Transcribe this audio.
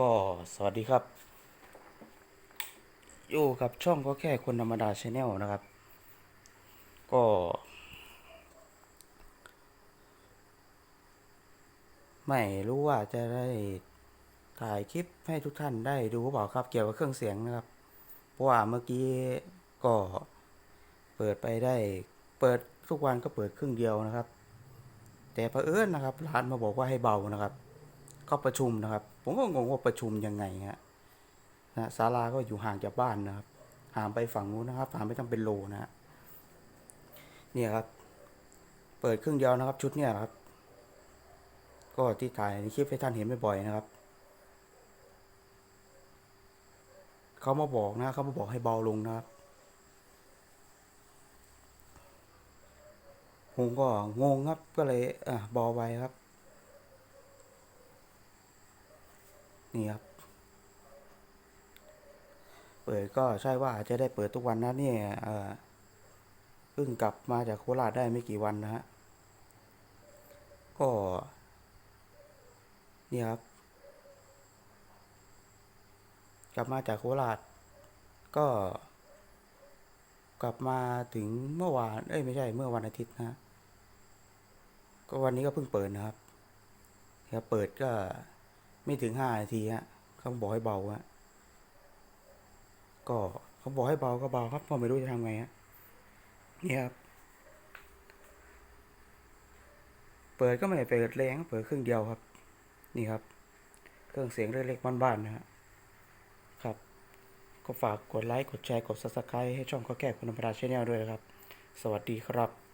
ก็สวัสดีครับอยู่กับช่องก็แค่คนธรรมดาชาแนลนะครับ ก็ ไม่รู้ว่าจะได้ถ่ายคลิปให้ทุกท่านได้ดูหรือเปล่าครับ เกี่ยวกับเครื่องเสียงนะครับ เพราะว่าเมื่อกี้ก็เปิดไปได้ เปิดทุกวันก็เปิดครึ่งเดียวนะครับ แต่เผอิญนะครับร้านมาบอกว่าให้เบานะครับ ก็ประชุมนะครับ ผมก็งงว่าประชุมยังไงฮะนะศาลาก็อยู่ห่างจากบ้านนะครับห่างไปฝั่งนู้นนะครับห่างไปตั้งเป็นโลนะฮะเนี่ยครับ เปิดครึ่งเดียวนะครับ ชุดเนี่ยครับ ก็ที่ถ่ายในคลิปให้ท่านเห็นบ่อยๆนะครับเขามาบอกนะเขามาบอกให้เบาลงนะครับผมก็งงครับก็เลยอะเบาไปครับ นี่ครับ เปิดก็ใช่ว่าจะได้เปิดทุกวันนะเนี่ยเออเพิ่งกลับมาจากโคราชได้ไม่กี่วันนะฮะ ก็ นี่ครับ กลับมาจากโคราช ก็ กลับมาถึงเมื่อวาน เอ้ยไม่ใช่เมื่อวันอาทิตย์นะฮะก็วันนี้ก็เพิ่งเปิดนะครับครับเปิดก็ ไม่ถึงห้านาทีฮะเขาบอกให้เบาฮะก็เขาบอกให้เบาก็เบาครับเพราะไม่รู้จะทำไงฮะนี่ครับ เปิดก็ไม่ได้เปิดแรงเปิดครึ่งเดียวครับ นี่ครับ เครื่องเสียงเล็กๆบ้านๆนะฮะครับ ก็ฝากกดไลค์กดแชร์กด subscribe ให้ช่องเขาแก้คนธรรมดาชแนลด้วยนะครับ สวัสดีครับ